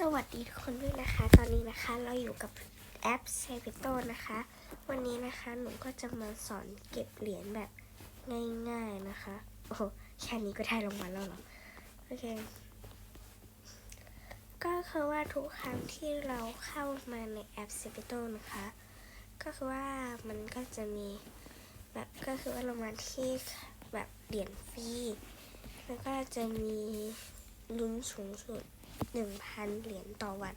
สวัสดีทุกคนด้วยนะคะ ตอนนี้นะคะเราอยู่กับแอปเซฟิโตนะคะ วันนี้นะคะหนูก็จะมาสอนเก็บเหรียญแบบง่ายๆนะคะ โอ้โหแค่นี้ก็ได้รางวัลแล้วเหรอ โอเค ก็คือว่าทุกครั้งที่เราเข้ามาในแอปเซฟิโตนะคะ ก็คือว่ามันก็จะมีแบบก็คือว่าเรามาที่แบบเหรียญฟรีแล้วก็จะมีลุ้นสูงสุด หนึ่งพันเหรียญต่อวัน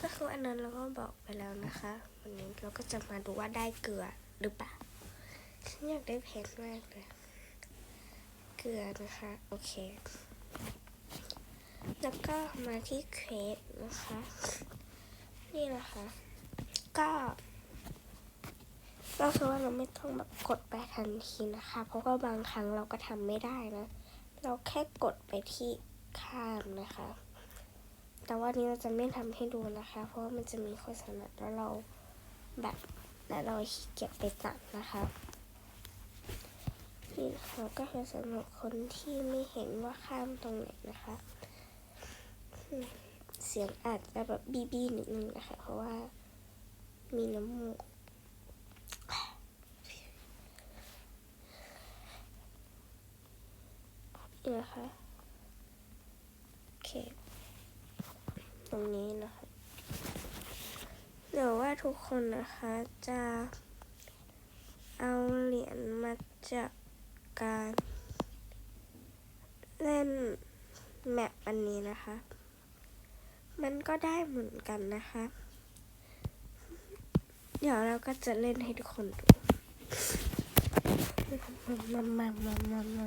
ก็คืออันนั้นเราก็บอกไปแล้วนะคะ วันนี้เราก็จะมาดูว่าได้เกลือหรือเปล่าฉันอยากได้เพชรมากเลยเกลือนะคะ โอเค แล้วก็มาที่เครดนะคะ นี่นะคะ ก็ก็คือว่าเราไม่ต้องแบบกดไปทันทีนะคะ เพราะว่าบางครั้งเราก็ทำไม่ได้นะ เราแค่กดไปที่ข้ามนะคะ แต่ว่านี้เราจะไม่ทำให้ดูนะคะ เพราะว่ามันจะมีโฆษณาแล้วเราแบบแล้วเราขี้เกียจไปตัดนะคะนี่นะคะก็คือสำหรับคนที่ไม่เห็นว่าข้ามตรงไหนนะคะ เสียงอาจจะแบบบีบีนิดนึงนะคะ เพราะว่ามีน้ำมูกนะคะโอเค ตรงนี้นะคะเดี๋ยวว่าทุกคนนะคะจะเอาเหรียญมาจากการเล่นแมปอันนี้นะคะ มันก็ได้เหมือนกันนะคะ เดี๋ยวเราก็จะเล่นให้ทุกคนดูมามามามามา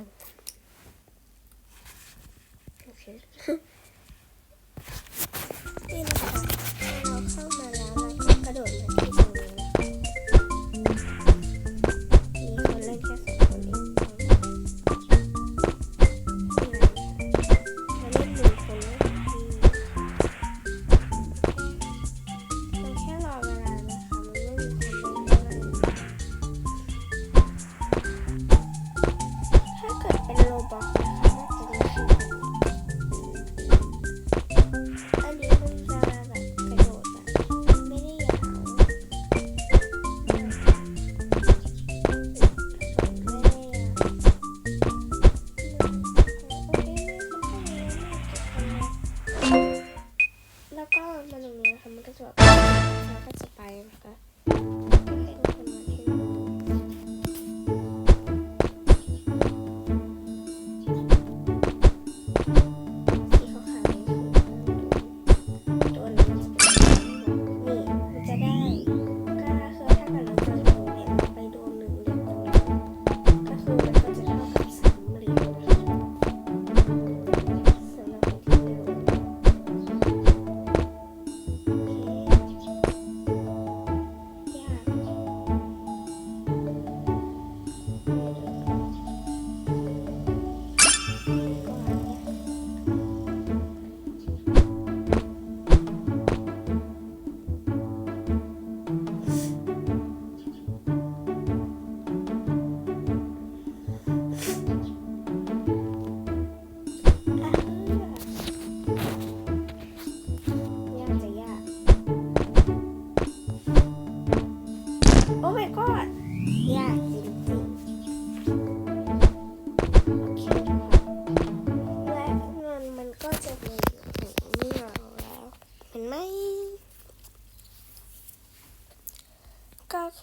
โอเค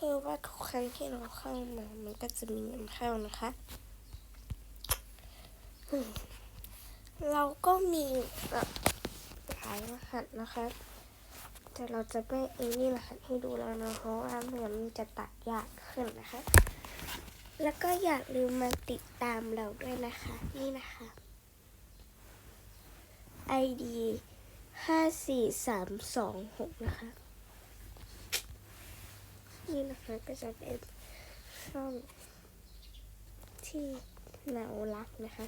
คือว่าทุกครั้งที่เราเข้ามา มันก็จะมีเงินเข้านะคะ เราก็มีแบบหลายรหัสนะคะ แต่เราจะไม่เอ็นี่รหัสให้ดูแล้วนะเพราะว่าไม่งั้นมันจะตัดยากขึ้นนะคะ แล้วก็อย่าลืมมาติดตามเราด้วยนะคะ นี่นะคะ ID ห้าสี่สามสองหกนะคะ นี่นะคะก็จะเป็นช่องที่เรารักนะคะ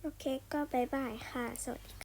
โอเคก็บายบายค่ะ สวัสดี